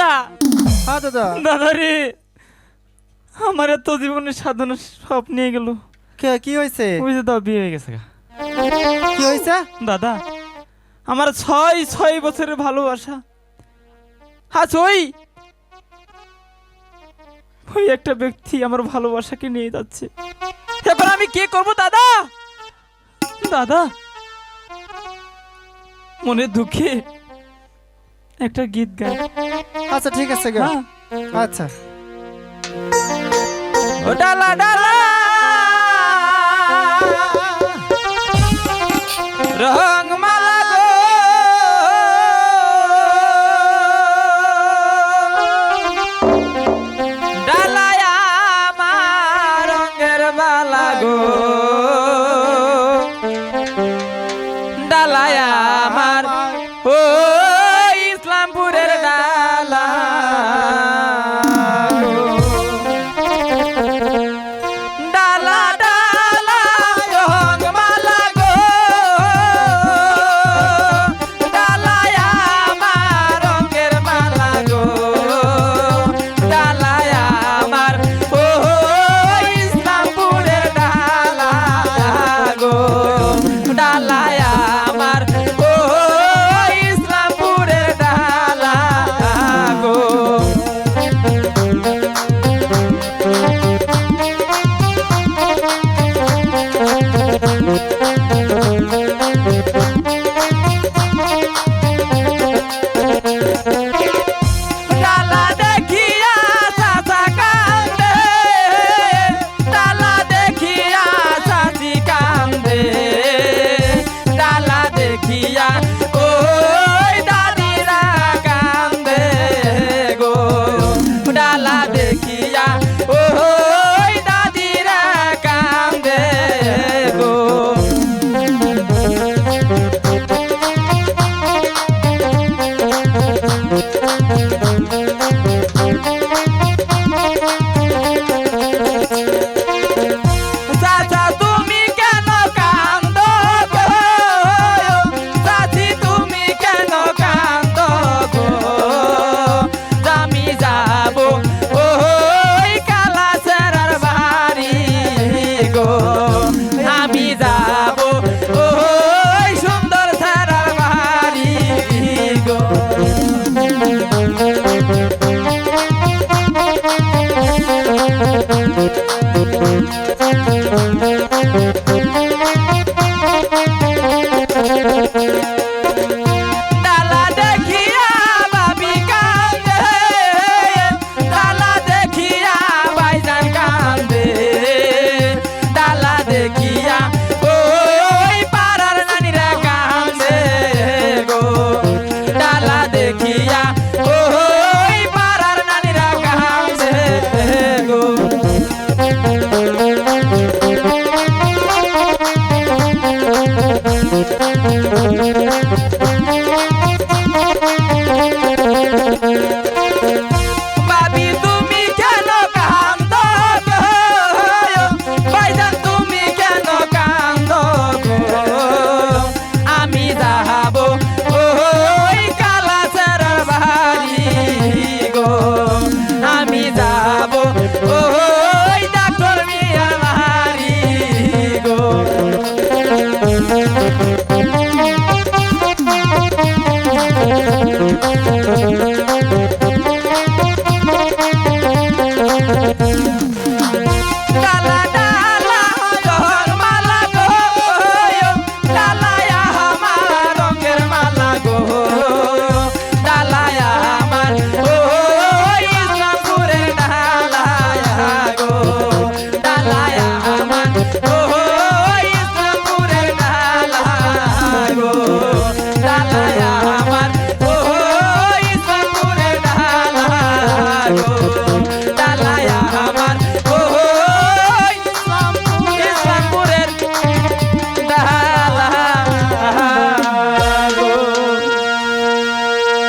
দাদা। হ্যাঁ দাদা। দাদা রে আমার এত জীবনের সাধনা সব নিয়ে গেল। কে কি হয়েছে? ওই যে দাও বিয়ে হয়ে গেছে কি হয়েছে? দাদা আমার ছয় ছয় বছরের ভালোবাসা। আজ ওই ওই একটা ব্যক্তি আমার ভালোবাসাকে নিয়ে যাচ্ছে। এবার আমি কি করব দাদা? দাদা মনে দুঃখে একটা গীত গাই। আচ্ছা ঠিক আছে হ্যাঁ। আচ্ছা। ডালা ডালা।